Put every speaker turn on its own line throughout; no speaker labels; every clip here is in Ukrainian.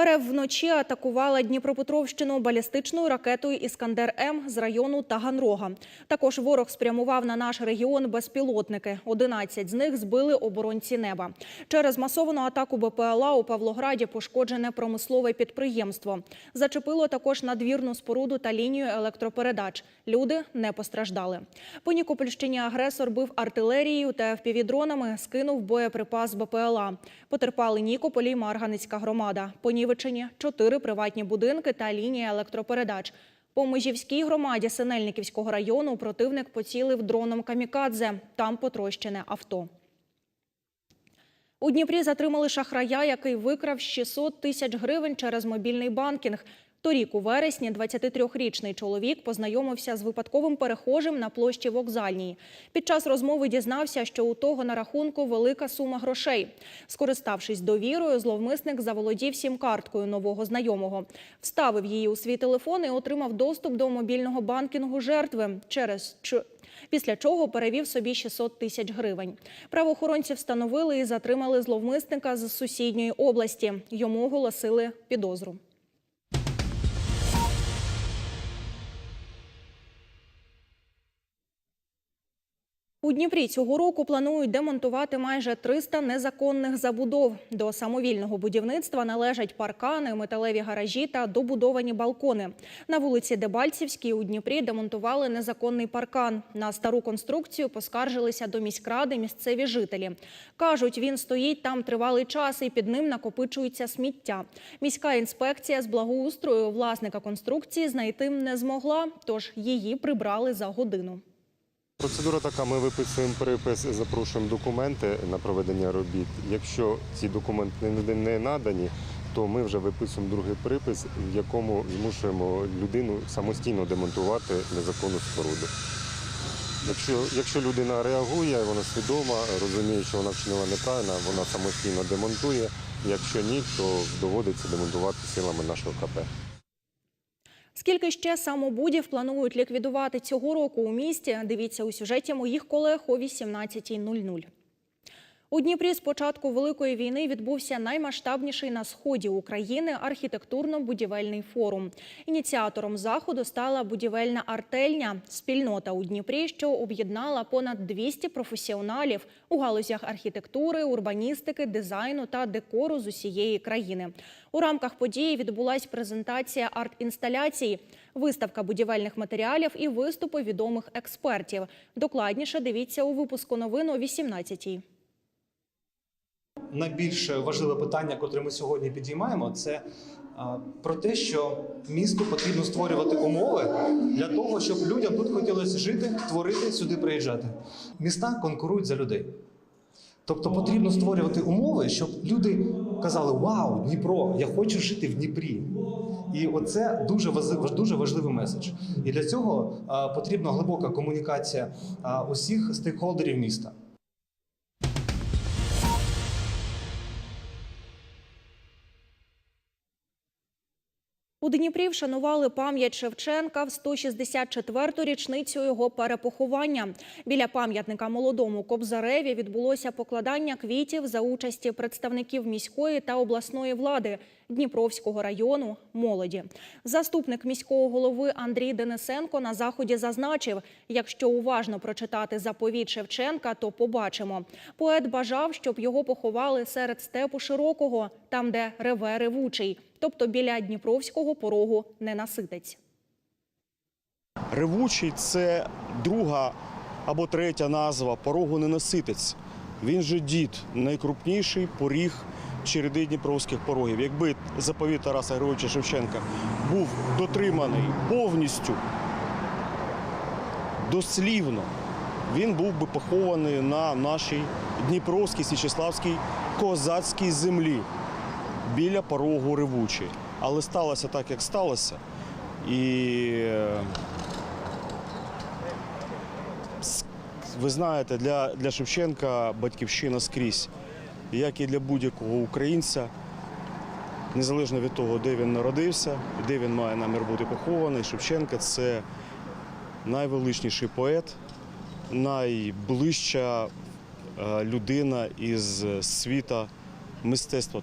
РФ вночі атакувала Дніпропетровщину балістичною ракетою «Іскандер-М» з району Таганрога. Також ворог спрямував на наш регіон безпілотники. 11 з них збили оборонці неба. Через масовану атаку БПЛА у Павлограді пошкоджене промислове підприємство. Зачепило також надвірну споруду та лінію електропередач. Люди не постраждали. По Нікопольщині агресор бив артилерією та впівдронами, скинув боєприпас БПЛА. Потерпали Нікополі й Марганицька громада. Понівечені чотири приватні будинки та лінія електропередач. По Межівській громаді Синельниківського району противник поцілив дроном камікадзе. Там потрощене авто. У Дніпрі затримали шахрая, який викрав 600 тисяч гривень через мобільний банкінг. Торік у вересні 23-річний чоловік познайомився з випадковим перехожим на площі Вокзальній. Під час розмови дізнався, що у того на рахунку велика сума грошей. Скориставшись довірою, зловмисник заволодів сім-карткою нового знайомого. Вставив її у свій телефон і отримав доступ до мобільного банкінгу жертви через Після чого перевів собі 600 тисяч гривень. Правоохоронці встановили і затримали зловмисника з сусідньої області. Йому оголосили підозру. У Дніпрі цього року планують демонтувати майже 300 незаконних забудов. До самовільного будівництва належать паркани, металеві гаражі та добудовані балкони. На вулиці Дебальцівській у Дніпрі демонтували незаконний паркан. На стару конструкцію поскаржилися до міськради місцеві жителі. Кажуть, він стоїть там тривалий час і під ним накопичується сміття. Міська інспекція з благоустрою власника конструкції знайти не змогла, тож її прибрали за годину.
Процедура така: ми виписуємо перепис, запрошуємо документи на проведення робіт. Якщо ці документи не надані, то ми вже виписуємо другий припис, в якому змушуємо людину самостійно демонтувати незаконну споруду. Якщо, якщо людина реагує, вона свідома, розуміє, що вона вчинила неправильно, вона самостійно демонтує. Якщо ні, то доводиться демонтувати силами нашого КП.
Скільки ще самобудів планують ліквідувати цього року у місті? Дивіться у сюжеті моїх колег о 18.00. У Дніпрі з початку Великої війни відбувся наймасштабніший на сході України архітектурно-будівельний форум. Ініціатором заходу стала будівельна артельня спільнота у Дніпрі, що об'єднала понад 200 професіоналів у галузях архітектури, урбаністики, дизайну та декору з усієї країни. У рамках події відбулась презентація арт-інсталяцій, виставка будівельних матеріалів і виступи відомих експертів. Докладніше дивіться у випуску новин о 18-й.
Найбільш важливе питання, котре ми сьогодні підіймаємо, це про те, що місту потрібно створювати умови для того, щоб людям тут хотілося жити, творити, сюди приїжджати. Міста конкурують за людей. Тобто потрібно створювати умови, щоб люди казали: Вау, Дніпро, я хочу жити в Дніпрі. І оце дуже дуже важливий меседж. І для цього потрібна глибока комунікація усіх стейкхолдерів міста.
У Дніпрі вшанували пам'ять Шевченка в 164-ту річницю його перепоховання. Біля пам'ятника молодому Кобзареві відбулося покладання квітів за участі представників міської та обласної влади Дніпровського району молоді. Заступник міського голови Андрій Денисенко на заході зазначив, якщо уважно прочитати заповіт Шевченка, то побачимо. Поет бажав, щоб його поховали серед степу широкого, там, де реве ревучий, тобто біля Дніпровського порогу ненаситець.
Ревучий це друга або третя назва порогу ненаситець. Він же дід, найкрупніший поріг череди дніпровських порогів. Якби заповіт Тараса Григоровича Шевченка був дотриманий повністю, дослівно, він був би похований на нашій Дніпровській, Січеславській козацькій землі біля порогу ревучий. Але сталося так, як сталося. І е, ви знаєте, для, для Шевченка батьківщина скрізь, як і для будь-якого українця, незалежно від того, де він народився, де він має намір бути похований. Шевченка це найвеличніший поет, найближча е, людина із світа мистецтва.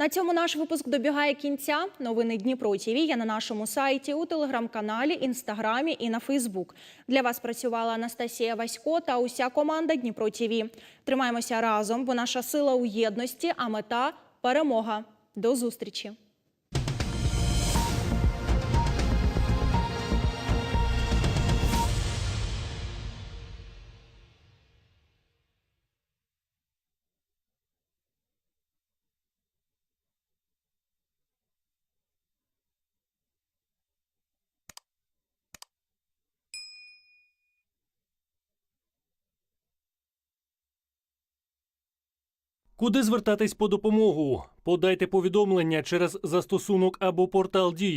На цьому наш випуск добігає кінця. Новини Дніпро ТВ є на нашому сайті, у телеграм-каналі, інстаграмі і на Фейсбук. Для вас працювала Анастасія Васько та уся команда Дніпро ТВ. Тримаємося разом, бо наша сила у єдності, а мета перемога. До зустрічі.
Куди звертатись по допомогу? Подайте повідомлення через застосунок або портал Дії.